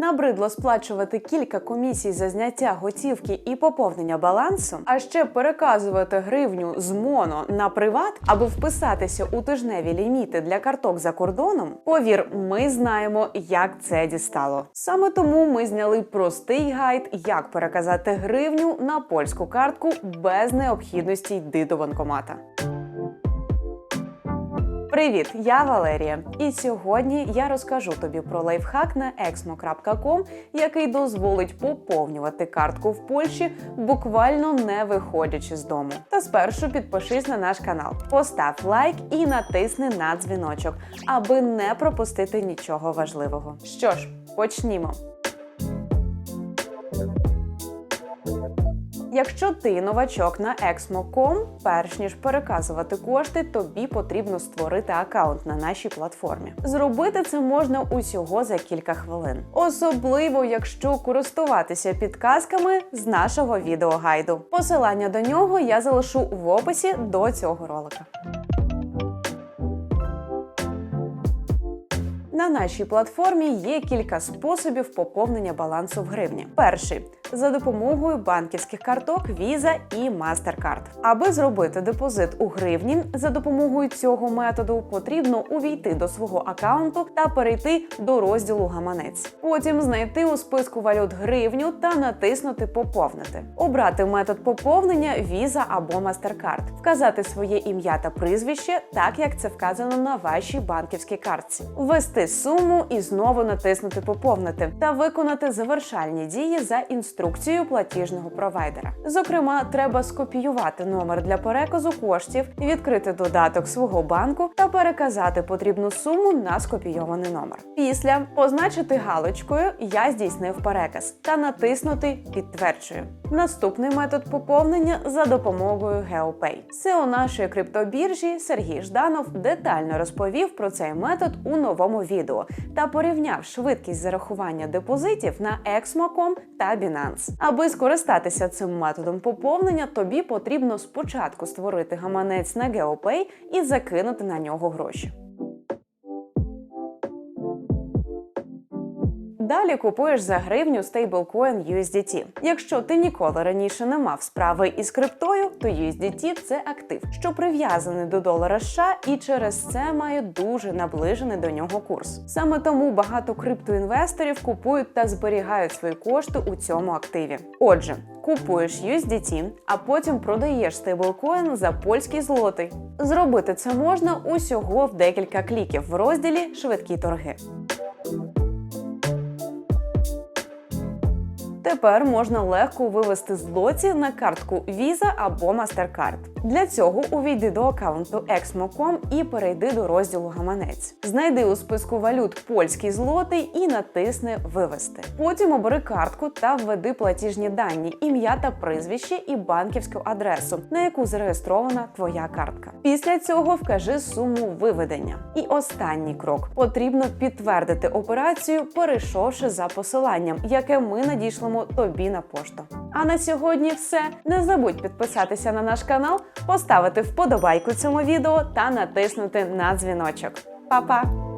Набридло сплачувати кілька комісій за зняття готівки і поповнення балансу, а ще переказувати гривню з моно на приват, аби вписатися у тижневі ліміти для карток за кордоном. Повір, ми знаємо, як це дістало. Саме тому ми зняли простий гайд, як переказати гривню на польську картку без необхідності йти до банкомата. Привіт, я Валерія, і сьогодні я розкажу тобі про лайфхак на exmo.com, який дозволить поповнювати картку в Польщі, буквально не виходячи з дому. Та спершу підпишись на наш канал, постав лайк і натисни на дзвіночок, аби не пропустити нічого важливого. Що ж, почнімо. Якщо ти новачок на Exmo.com, перш ніж переказувати кошти, тобі потрібно створити аккаунт на нашій платформі. Зробити це можна усього за кілька хвилин, особливо якщо користуватися підказками з нашого відеогайду. Посилання до нього я залишу в описі до цього ролика. На нашій платформі є кілька способів поповнення балансу в гривні. Перший за допомогою банківських карток Visa і MasterCard. Аби зробити депозит у гривні за допомогою цього методу, потрібно увійти до свого аккаунту та перейти до розділу гаманець. Потім знайти у списку валют гривню та натиснути Поповнити. Обрати метод поповнення Visa або MasterCard, вказати своє ім'я та прізвище, так як це вказано на вашій банківській картці. Ввести суму і знову натиснути Поповнити та виконати завершальні дії за інструкцією платіжного провайдера. Зокрема, треба скопіювати номер для переказу коштів, відкрити додаток свого банку та переказати потрібну суму на скопійований номер. Після позначити галочкою Я здійснив переказ та натиснути Підтверджую. Наступний метод поповнення за допомогою GeoPay. SEO нашої криптобіржі Сергій Жданов детально розповів про цей метод у новому відео та порівняв швидкість зарахування депозитів на Exmo.com та Binance. Аби скористатися цим методом поповнення, тобі потрібно спочатку створити гаманець на GeoPay і закинути на нього гроші. Далі купуєш за гривню стейблкоін USDT. Якщо ти ніколи раніше не мав справи із криптою, то USDT – це актив, що прив'язаний до долара США і через це має дуже наближений до нього курс. Саме тому багато криптоінвесторів купують та зберігають свої кошти у цьому активі. Отже, купуєш USDT, а потім продаєш стейблкоін за польський злотий. Зробити це можна усього в декілька кліків в розділі Швидкі торги. Тепер можна легко вивести злоті на картку Visa або MasterCard. Для цього увійди до аккаунту Exmo.com і перейди до розділу Гаманець. Знайди у списку валют польський злотий і натисни Вивести. Потім обери картку та введи платіжні дані, ім'я та прізвище і банківську адресу, на яку зареєстрована твоя картка. Після цього вкажи суму виведення. І останній крок потрібно підтвердити операцію, перейшовши за посиланням, яке ми надішлемо тобі на пошту. А на сьогодні все. Не забудь підписатися на наш канал, поставити вподобайку цьому відео та натиснути на дзвіночок. Па-па!